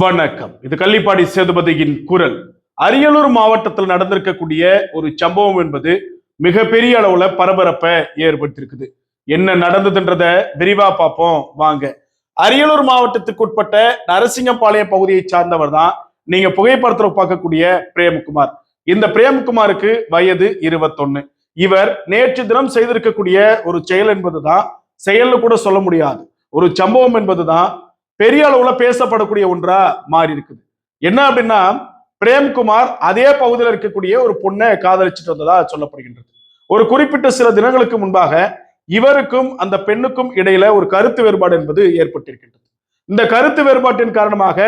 வணக்கம். இது கள்ளிப்பாடி சேதுபதியின் குரல். அரியலூர் மாவட்டத்தில் நடந்திருக்கக்கூடிய ஒரு சம்பவம் என்பது மிகப்பெரிய அளவுல பரபரப்பை ஏற்படுத்தியிருக்குது. என்ன நடந்ததுன்றத விரிவா பார்ப்போம். வாங்க. அரியலூர் மாவட்டத்துக்கு உட்பட்ட நரசிங்கம்பாளையம் பகுதியை சார்ந்தவர் தான் நீங்க புகைப்படத்துல பார்க்கக்கூடிய பிரேமகுமார். இந்த பிரேமகுமாருக்கு வயது இருபத்தொன்னு. இவர் நேற்று தினம் செய்திருக்கக்கூடிய ஒரு செயல் என்பதுதான். செயல்னு கூட சொல்ல முடியாது. ஒரு சம்பவம் என்பதுதான். பெரிய அளவுல பேசப்படக்கூடிய ஒன்றா மாறி இருக்குது. என்ன அப்படின்னா பிரேம்குமார் அதே பகுதியில் இருக்கக்கூடிய ஒரு பொண்ணை காதலிச்சுட்டு வந்ததா சொல்லப்படுகின்றது. ஒரு குறிப்பிட்ட சில தினங்களுக்கு முன்பாக இவருக்கும் அந்த பெண்ணுக்கும் இடையில ஒரு கருத்து வேறுபாடு என்பது ஏற்பட்டிருக்கின்றது. இந்த கருத்து வேறுபாட்டின் காரணமாக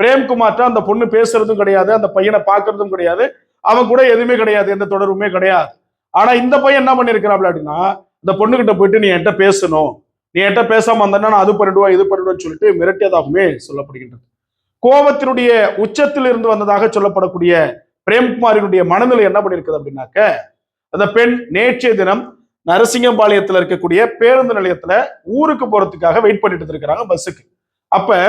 பிரேம்குமார்ட்ட அந்த பொண்ணு பேசுறதும் கிடையாது அந்த பையனை பார்க்கறதும் கிடையாது அவன் கூட எதுவுமே கிடையாது எந்த தொடர்புமே கிடையாது. ஆனா இந்த பையன் என்ன பண்ணிருக்கிறாப்ல அப்படின்னா இந்த பொண்ணுகிட்ட போயிட்டு நீ என்கிட்ட பேசணும் நீ என்கிட்ட பேசாம வந்தேன்னா நான் அது பண்ணிடுவா இது பண்ணிடுவேன்னு சொல்லிட்டு மிரட்டியதாகவுமே சொல்லப்படுகின்றது. கோபத்தினுடைய உச்சத்தில் இருந்து வந்ததாக சொல்லப்படக்கூடிய பிரேம்குமாரினுடைய மனநிலை என்ன பண்ணிருக்குது அப்படின்னாக்க அந்த பெண் நேற்றைய தினம் நரசிங்கம்பாளையத்தில் இருக்கக்கூடிய பேருந்து நிலையத்துல ஊருக்கு போறதுக்காக வெயிட் பண்ணிட்டு இருக்கிறாங்க பஸ்ஸுக்கு. அப்ப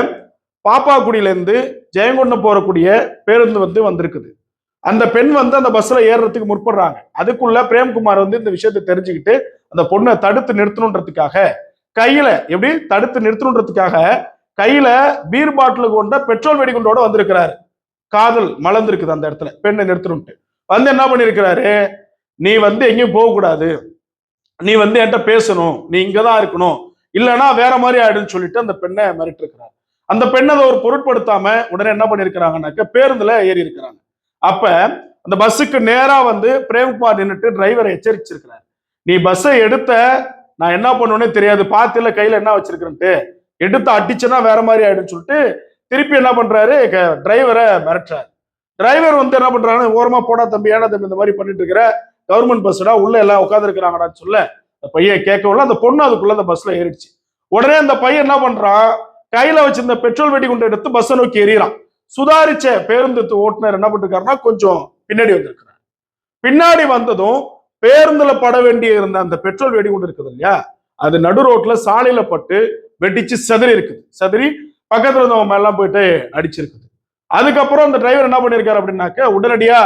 பாப்பாக்குடியிலேருந்து ஜெயங்கொண்டம் போறக்கூடிய பேருந்து வந்து வந்திருக்குது. அந்த பெண் வந்து அந்த பஸ்ல ஏறுறதுக்கு முற்படுறாங்க. அதுக்குள்ள பிரேம்குமார் வந்து இந்த விஷயத்தை தெரிஞ்சுக்கிட்டு அந்த பொண்ணை தடுத்து நிறுத்தணுன்றதுக்காக கையில எப்படி? தடுத்து நிறுத்தணுன்றதுக்காக கையில பீர் பாட்டில் கொண்ட பெட்ரோல் வெடிகுண்டோட வந்திருக்கிறாரு. காதல் மலர்ந்துருக்குது அந்த இடத்துல. பெண்ணை நிறுத்தணும்ட்டு வந்து என்ன பண்ணிருக்கிறாரு? நீ வந்து எங்கேயும் போகக்கூடாது நீ வந்து என்கிட்ட பேசணும். நீ இங்கதான் இருக்கணும். இல்லைன்னா வேற மாதிரி ஆயிடுன்னு சொல்லிட்டு அந்த பெண்ணை மிரட்டிருக்கிறார். அந்த பெண் அதை ஒரு பொருட்படுத்தாம உடனே என்ன பண்ணிருக்கிறாங்கன்னாக்க பேருந்துல ஏறி இருக்கிறாங்க. அப்ப அந்த பஸ்ஸுக்கு நேரா வந்து பிரேம்குமார் நின்றுட்டு டிரைவரை எச்சரிச்சிருக்கிறார். நீ பஸ்ஸை எடுத்த நான் என்ன பண்ணுவேனே தெரியாது. பார்த்துல கையில என்ன வச்சிருக்கிறேன்ட்டு எடுத்து அடிச்சேன்னா வேற மாதிரி ஆயிடுன்னு சொல்லிட்டு திருப்பி என்ன பண்றாரு டிரைவரை மிரட்டுறாரு. டிரைவர் வந்து என்ன பண்றாரு ஓரமா போடா தம்பி ஏடா தம்பி இந்த மாதிரி பண்ணிட்டு இருக்கிற கவர்மெண்ட் பஸ்டா உள்ள எல்லாம் உட்காந்துருக்கிறாங்கடான்னு சொல்ல அந்த பையன் கேட்கவில்லை அந்த பொண்ணு அதுக்குள்ள அந்த பஸ்ல ஏறிடுச்சு. உடனே அந்த பையன் என்ன பண்றான் கையில வச்சிருந்த பெட்ரோல் வெடிகுண்டை எடுத்து பஸ்ஸை நோக்கி எறிகிறான் சுதாரிச்ச பேருந்து ஓட்டுநர் என்ன பண்ணிருக்காருன்னா கொஞ்சம் பின்னாடி வந்திருக்கிறார். பின்னாடி வந்ததும் பேருந்துல பட வேண்டிய இருந்த அந்த பெட்ரோல் வெடிகுண்டு இருக்குது இல்லையா? அது நடு ரோட்ல சாலையில பட்டு வெடிச்சு செதறி இருக்குது. செதறி பக்கத்துல இருந்தவங்க எல்லாம் போயிட்டு அடிச்சிருக்குது. அதுக்கப்புறம் அந்த டிரைவர் என்ன பண்ணிருக்காரு அப்படின்னாக்க உடனடியா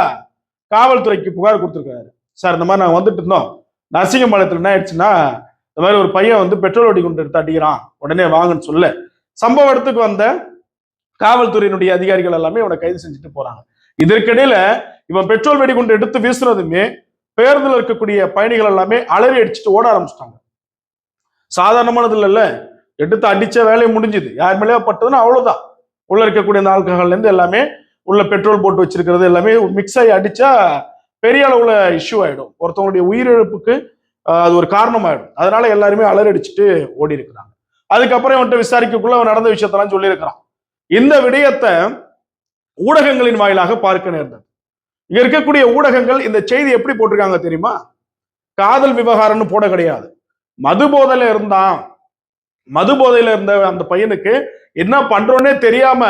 காவல்துறைக்கு புகார் கொடுத்துருக்காரு. சார் இந்த மாதிரி நாங்க வந்துட்டு இருந்தோம். நரசிங்கம்பாளையத்துல என்ன ஆயிடுச்சுன்னா இந்த மாதிரி ஒரு பையன் வந்து பெட்ரோல் வெடிகுண்டு எடுத்து அடிக்கிறான். உடனே வாங்கன்னு சொல்ல சம்பவ இடத்துக்கு வந்த காவல்துறையினுடைய அதிகாரிகள் எல்லாமே இவனை கைது செஞ்சுட்டு போறாங்க. இதற்கிடையில இவன் பெட்ரோல் வெடிகுண்டு எடுத்து வீசுறதுமே பேருந்தில் இருக்கக்கூடிய பயணிகள் எல்லாமே அலறி அடிச்சுட்டு ஓட ஆரம்பிச்சிட்டாங்க. சாதாரணமானது இல்லைல்ல. எடுத்து அடிச்ச வேலையை முடிஞ்சுது. யார் மேலேயோ பட்டதுன்னா அவ்வளவுதான். உள்ள இருக்கக்கூடிய இந்த ஆல்கஹால்லேருந்து எல்லாமே உள்ள பெட்ரோல் போட்டு வச்சிருக்கிறது எல்லாமே மிக்ஸ் ஆகி அடிச்சா பெரிய அளவுல இஷ்யூ ஆயிடும். ஒருத்தவங்களுடைய உயிரிழப்புக்கு அது ஒரு காரணம் ஆயிடும் அதனால எல்லாருமே அலறி அடிச்சுட்டு ஓடி இருக்கிறாங்க. அதுக்கப்புறம் இவன்ட்டு விசாரிக்கக்குள்ள அவன் நடந்த விஷயத்தெல்லாம் சொல்லியிருக்கிறான். இந்த விடயத்தை ஊடகங்களின் வாயிலாக பார்க்க நேர்ந்தது. இங்க இருக்கக்கூடிய ஊடகங்கள் இந்த செய்தி எப்படி போட்டிருக்காங்க தெரியுமா? காதல் விவகாரம்னு போட கிடையாது. மது போதையில இருந்தான். மது போதையில இருந்த அந்த பையனுக்கு என்ன பண்றோன்னே தெரியாம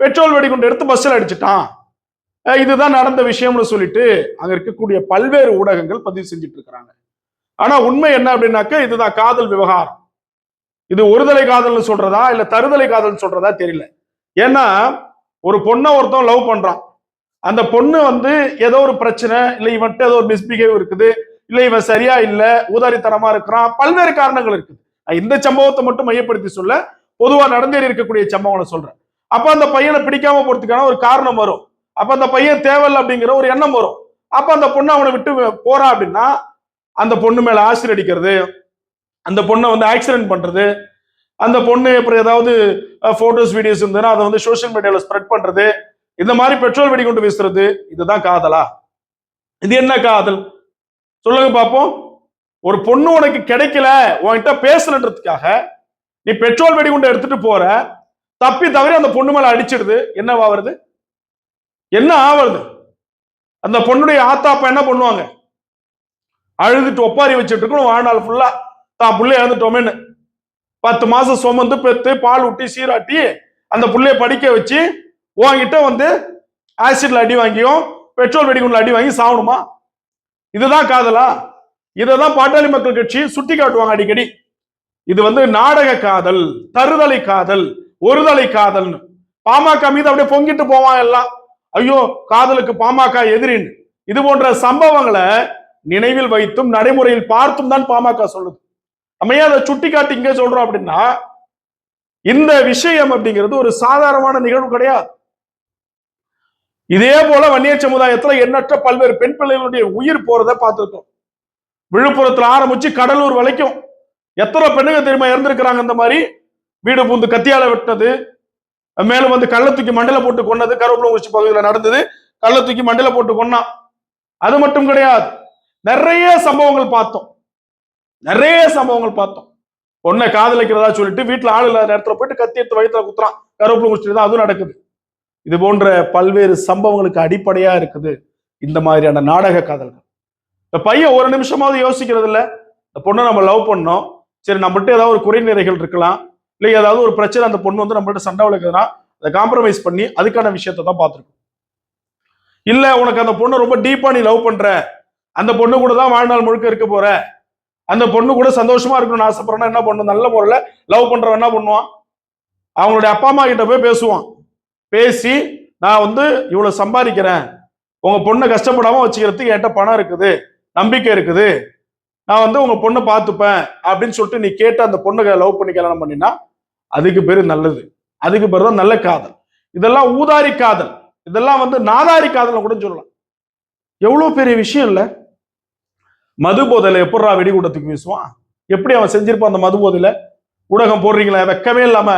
பெட்ரோல் வெடிகுண்டு எடுத்து பஸ்ஸில் அடிச்சிட்டான். இதுதான் நடந்த விஷயம்னு சொல்லிட்டு அங்க இருக்கக்கூடிய பல்வேறு ஊடகங்கள் பதிவு செஞ்சுட்டு இருக்கிறாங்க ஆனா உண்மை என்ன அப்படின்னாக்க இதுதான் காதல் விவகாரம். இது ஒருதலை காதல்னு சொல்றதா இல்ல தருதலை காதல்னு சொல்றதா தெரியல. ஏன்னா ஒரு பொண்ணை ஒருத்தன் லவ் பண்றான். அந்த பொண்ணு வந்து ஏதோ ஒரு பிரச்சனை இல்லை இவன்ட்டு ஏதோ ஒரு மிஸ்பிஹேவ் இருக்குது இல்லை இவன் சரியா இல்லை ஊதாரித்தனமா இருக்கிறான் பல்வேறு காரணங்கள் இருக்குது. நான் இந்த சம்பவத்தை மட்டும் மையப்படுத்தி சொல்ல பொதுவாக நடந்தேறி இருக்கக்கூடிய சம்பவங்களை சொல்றேன். அப்ப அந்த பையனை பிடிக்காம போறதுக்கான ஒரு காரணம் வரும். அப்ப அந்த பையன் தேவையில்லை அப்படிங்கிற ஒரு எண்ணம் வரும். அப்ப அந்த பொண்ணு அவனை விட்டு போறா அப்படின்னா அந்த பொண்ணு மேல ஆசிரியர் அடிக்கிறது அந்த பொண்ணை வந்து ஆக்சிடென்ட் பண்றது அந்த பொண்ணு அப்புறம் ஏதாவது போட்டோஸ் வீடியோஸ் இருந்ததுன்னா அதை வந்து சோஷியல் மீடியாவில் ஸ்ப்ரெட் பண்றது இந்த மாதிரி பெட்ரோல் வெடிகுண்டு வீசுறது இதுதான் காதலா? இது என்ன காதல்? சொல்லுங்க பார்ப்போம் ஒரு பொண்ணு உனக்கு கிடைக்கல உன்கிட்ட பேசணுன்றதுக்காக நீ பெட்ரோல் வெடிகுண்டு எடுத்துட்டு போற தப்பி தவறி அந்த பொண்ணு மேல அடிச்சிடுது என்னவா வருது என்ன ஆவறது? அந்த பொண்ணுடைய ஆத்தாப்பா என்ன பண்ணுவாங்க? அழுதுட்டு ஒப்பாரி வச்சுட்டு இருக்கணும் வாழ்நாள் ஃபுல்லா தான் புள்ளைய இழந்துட்டோமேன்னு. பத்து மாசம் சுமந்து பெத்து பால் ஊட்டி சீராட்டி அந்த புள்ளைய படிக்க வச்சு உங்ககிட்ட வந்து ஆசிட்ல அடி வாங்கியும் பெட்ரோல் வெடிகுண்டில் அடி வாங்கி சாகணுமா இதுதான் காதலா? இதைதான் பாட்டாளி மக்கள் கட்சி சுட்டி காட்டுவாங்க அடிக்கடி. இது வந்து நாடக காதல் தருதலை காதல் ஒருதலை காதல்னு. பாமக மீது அப்படியே பொங்கிட்டு போவான் எல்லாம். ஐயோ காதலுக்கு பாமக எதிரின் இது போன்ற சம்பவங்களை நினைவில் வைத்தும் நடைமுறையில் பார்த்தும் தான் பாமக சொல்லுது. நம்ம ஏன் அதை சுட்டி காட்டி இங்கே சொல்றோம் அப்படின்னா இந்த விஷயம் அப்படிங்கிறது ஒரு சாதாரணமான நிகழ்வு கிடையாது. இதே போல வன்னியர் சமுதாயத்துல எண்ணற்ற பல்வேறு பெண் பிள்ளைகளுடைய உயிர் போறத பார்த்துருக்கோம். விழுப்புரத்துல ஆரம்பிச்சு கடலூர் வரைக்கும் எத்தனை பெண்ணுங்க தெரியுமா இறந்துருக்கிறாங்க இந்த மாதிரி? வீடு பூந்து கத்தியால வெட்டினது மேலும் வந்து கள்ள தூக்கி மண்டல போட்டு கொன்னது கருவேப்பிலை பகுதியில் நடந்தது கள்ள தூக்கி மண்டல போட்டு கொன்னான். அது மட்டும் கிடையாது. நிறைய சம்பவங்கள் பார்த்தோம். நிறைய சம்பவங்கள் பார்த்தோம். பொண்ணை காதலிக்கிறதா சொல்லிட்டு வீட்டுல ஆள் இல்லாத நேரத்துல போயிட்டு கத்தி எடுத்து வயிற்றுல குத்துறான். கருவேப்பிலை தான் அதுவும் நடக்குது. இது போன்ற பல்வேறு சம்பவங்களுக்கு அடிப்படையா இருக்குது இந்த மாதிரியான நாடக காதல்கள். இந்த பையன் ஒரு நிமிஷமாவது யோசிக்கிறது இல்ல. இந்த பொண்ணை நம்ம லவ் பண்ணோம். சரி நம்மகிட்ட ஏதாவது ஒரு குறைநிறைகள் இருக்கலாம். இல்லை ஏதாவது ஒரு பிரச்சனை அந்த பொண்ணு வந்து நம்மள்ட்ட சண்டை வளர்க்குதுன்னா அதை காம்ப்ரமைஸ் பண்ணி அதுக்கான விஷயத்த தான் பார்த்துருக்கோம். இல்ல உனக்கு அந்த பொண்ணை ரொம்ப டீப்பா நீ லவ் பண்ற. அந்த பொண்ணு கூட தான் வாழ்நாள் முழுக்க இருக்க போற. அந்த பொண்ணு கூட சந்தோஷமா இருக்கணும்னு ஆசைப்படுறா என்ன பண்ணும் நல்ல முறையில் லவ் பண்றவன் என்ன பண்ணுவான்? அவங்களுடைய அப்பா அம்மா கிட்ட போய் பேசுவான். பேசி நான் வந்து இவ்வளவு சம்பாதிக்கிறேன். உங்க பொண்ணை கஷ்டப்படாம வச்சுக்கிறதுக்கு என்கிட்ட பணம் இருக்குது நம்பிக்கை இருக்குது. நான் வந்து உங்க பொண்ணை பார்த்துப்பேன் அப்படின்னு சொல்லிட்டு நீ கேட்டு அந்த பொண்ணை லவ் பண்ணி கல்யாணம் பண்ணினா அதுக்கு பேரு நல்லது. அதுக்கு பேர் தான் நல்ல காதல். இதெல்லாம் ஊதாரி காதல். இதெல்லாம் வந்து நாதாரி காதல் கூட சொல்லலாம். எவ்வளவு பெரிய விஷயம் இல்ல? மது போதையில எப்படா வெடிகூட்டத்துக்கு வீசுவான்? எப்படி அவன் செஞ்சிருப்பான் அந்த மது போதையில? ஊடகம் போடுறீங்களா வெக்கமே இல்லாம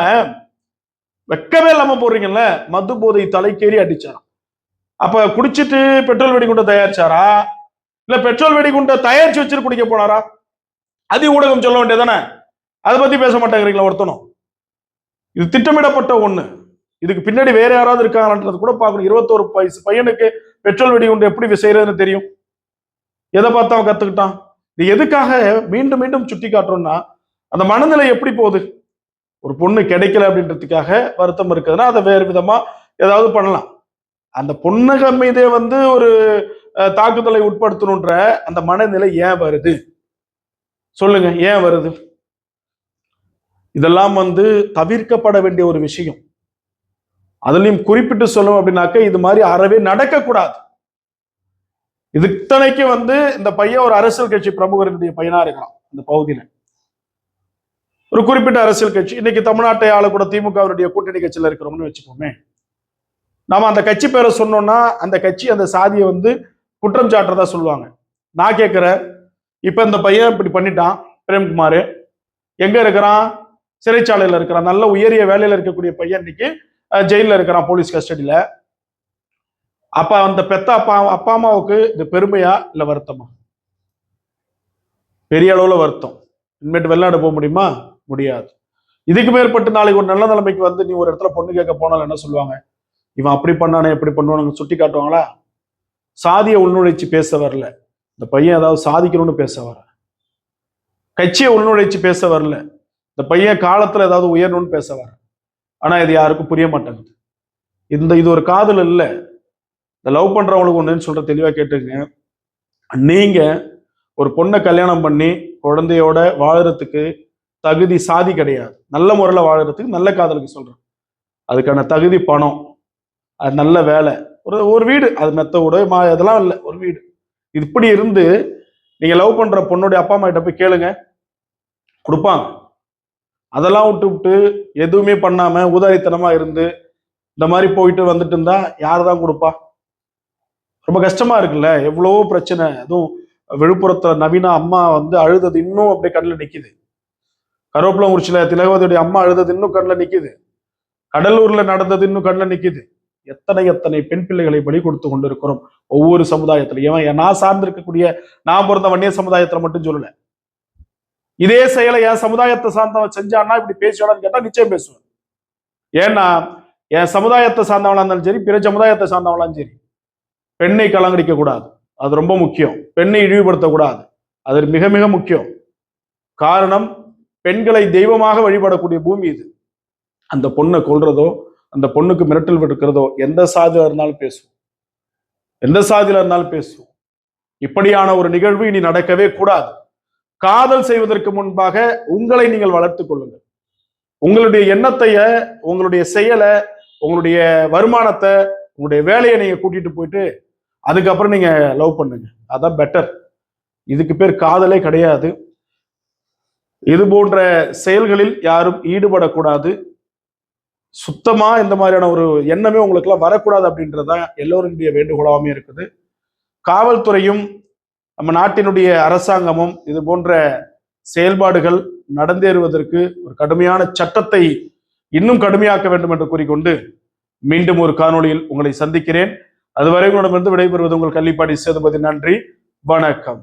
வெக்கமே இல்லாம போடுறீங்கல்ல? மது போதை தலைக்கேறி அடிச்சாராம். அப்ப குடிச்சிட்டு பெட்ரோல் வெடிகுண்டை தயாரிச்சாரா? இல்ல பெட்ரோல் வெடிகுண்டை தயாரிச்சு வச்சுட்டு குடிக்க போனாரா? அது ஊடகம் சொல்ல வேண்டியதானே அதை பத்தி பேச மாட்டேங்கிறீங்களா ஒருத்தனும்? இது திட்டமிடப்பட்ட ஒண்ணு. இதுக்கு பின்னாடி வேற யாராவது இருக்காங்கன்றது கூட பார்க்கணும். இருபத்தோரு வயசு பையனுக்கு பெட்ரோல் வெடிகுண்டு எப்படி செய்யறதுன்னு தெரியும். எதை பார்த்து அவன் கத்துக்கிட்டான்? இது எதுக்காக மீண்டும் மீண்டும் சுட்டி காட்டுறோம்னா அந்த மனநிலை எப்படி போகுது? ஒரு பொண்ணு கிடைக்கல அப்படின்றதுக்காக வருத்தம் இருக்குதுன்னா அதை வேறு விதமா ஏதாவது பண்ணலாம். அந்த பொண்ணுக மீதே வந்து ஒரு அஹ், தாக்குதலை உட்படுத்தணுன்ற அந்த மனநிலை ஏன் வருது? சொல்லுங்க ஏன் வருது? இதெல்லாம் வந்து தவிர்க்கப்பட வேண்டிய ஒரு விஷயம். அதுலயும் குறிப்பிட்டு சொல்லணும் அப்படின்னாக்க இது மாதிரி அறவே நடக்கக்கூடாது. இதுத்தனைக்கு வந்து இந்த பையன் ஒரு அரசியல் கட்சி பிரமுகர்களுடைய பையனா இருக்கலாம் இந்த பகுதியில. ஒரு குறிப்பிட்ட அரசியல் கட்சி. இன்னைக்கு தமிழ்நாட்டை ஆளக்கூட திமுகவினுடைய கூட்டணி கட்சியில் இருக்கிறோம்னு வச்சுப்போமே நாம அந்த கட்சி பேரை சொன்னோம்னா அந்த கட்சி அந்த சாதியை வந்து குற்றம் சாட்டுறதா சொல்லுவாங்க. நான் கேட்குறேன் இப்போ இந்த பையன் இப்படி பண்ணிட்டான் பிரேம்குமார். எங்க இருக்கிறான்? சிறைச்சாலையில் இருக்கிறான். நல்ல உயரிய வேலையில் இருக்கக்கூடிய பையன் இன்னைக்கு ஜெயிலில் இருக்கிறான் போலீஸ் கஸ்டடியில். அப்ப அந்த பெத்த அப்பா அப்பா அம்மாவுக்கு இது பெருமையா இல்ல வருத்தமா? பெரிய அளவுல வருத்தம். இனிமேட்டு வெளிநாடு போக முடியுமா? முடியாது. இதுக்கு மேற்பட்டு நாளைக்கு ஒரு நல்ல நிலைமைக்கு வந்து நீ ஒரு இடத்துல பொண்ணு கேட்க போனாலும் என்ன சொல்லுவாங்க? இவன் அப்படி பண்ணானே எப்படி பண்ணுவானு சுட்டி காட்டுவாங்களா? சாதியை உள்நுழைச்சு பேச வரல. இந்த பையன் ஏதாவது சாதிக்கணும்னு பேச வர. கட்சியை உள்நுழைச்சு பேச வரல. இந்த பையன் காலத்துல ஏதாவது உயரணும்னு பேச வர. ஆனா இது யாருக்கும் புரிய மாட்டேங்குது. இந்த இது ஒரு காதல் இல்லை. இந்த லவ் பண்றவங்களுக்கு ஒண்ணுன்னு சொல்ற தெளிவா கேட்டுங்க நீங்க ஒரு பொண்ணை கல்யாணம் பண்ணி குழந்தையோட வாழறதுக்கு தகுதி சாதி கிடையாது. நல்ல முறையில் வாழறதுக்கு நல்ல காதலுக்கு சொல்கிறேன் அதுக்கான தகுதி பணம் அது நல்ல வேலை. ஒரு ஒரு வீடு அது மெத்த விட மா அதெல்லாம் இல்லை ஒரு வீடு. இப்படி இருந்து நீங்கள் லவ் பண்ணுற பொண்ணுடைய அப்பா அம்மா கிட்ட போய் கேளுங்க. கொடுப்பாங்க. அதெல்லாம் விட்டு விட்டு எதுவுமே பண்ணாமல் ஊதாரித்தனமாக இருந்து இந்த மாதிரி போயிட்டு வந்துட்டு இருந்தா யார் தான் கொடுப்பா? ரொம்ப கஷ்டமா இருக்குல்ல எவ்வளவோ பிரச்சனை. அதுவும் விழுப்புரத்தில் நவீனா அம்மா வந்து அழுதது இன்னும் அப்படியே கண்ணில் நிற்கிது கருவேப்பிலங்குறிச்சியில திலகவதியுடைய அம்மா அழுதது இன்னும் கண்ணில் நிற்கிது கடலூர்ல நடந்தது இன்னும் கண்ணில் நிக்குது. எத்தனை எத்தனை பெண் பிள்ளைகளை பலி கொடுத்து கொண்டிருக்கிறோம் ஒவ்வொரு சமுதாயத்திலையும் ஏன் நான் சார்ந்திருக்கக்கூடிய நான் பிறந்த வன்னிய சமுதாயத்துல மட்டும் சொல்லல. இதே செயலை என் சமுதாயத்தை சார்ந்தவன் செஞ்சான்னா இப்படி பேசுவானு கேட்டா நிச்சயம் பேசுவேன். ஏன்னா என் சமுதாயத்தை சார்ந்தவனா இருந்தாலும் சரி பிற சமுதாயத்தை சார்ந்தவனாலும் சரி பெண்ணை கலங்கடிக்க கூடாது. அது ரொம்ப முக்கியம். பெண்ணை இழிவுபடுத்தக்கூடாது அது மிக மிக முக்கியம். காரணம் பெண்களை தெய்வமாக வழிபடக்கூடிய பூமி இது. அந்த பொண்ணை கொள்றதோ அந்த பொண்ணுக்கு மிரட்டல் விடுக்கிறதோ எந்த சாதியில இருந்தாலும் பேசுவோம். எந்த சாதியில இருந்தாலும் பேசுவோம். இப்படியான ஒரு நிகழ்வு இனி நடக்கவே கூடாது. காதல் செய்வதற்கு முன்பாக உங்களை நீங்கள் வளர்த்து கொள்ளுங்கள். உங்களுடைய எண்ணத்தைய உங்களுடைய செயலை உங்களுடைய வருமானத்தை உங்களுடைய வேலையை நீங்க கூட்டிட்டு போயிட்டு அதுக்கப்புறம் நீங்க லவ் பண்ணுங்க. அதான் பெட்டர் இதுக்கு பேர் காதலே கிடையாது. இது போன்ற செயல்களில் யாரும் ஈடுபடக்கூடாது. சுத்தமா இந்த மாதிரியான ஒரு எண்ணமே உங்களுக்குலாம் வரக்கூடாது அப்படின்றதுதான் எல்லோருடைய வேண்டுகோளாகவும் இருக்குது. காவல்துறையும் நம்ம நாட்டினுடைய அரசாங்கமும் இது போன்ற செயல்பாடுகள் நடந்தேறுவதற்கு ஒரு கடுமையான சட்டத்தை இன்னும் கடுமையாக்க வேண்டும் என்று கூறிக்கொண்டு மீண்டும் ஒரு காணொளியில் உங்களை சந்திக்கிறேன். அதுவரை உங்களிடமிருந்து விடைபெறுவது உங்கள் கள்ளிப்பாடி சேதுபதி. நன்றி. வணக்கம்.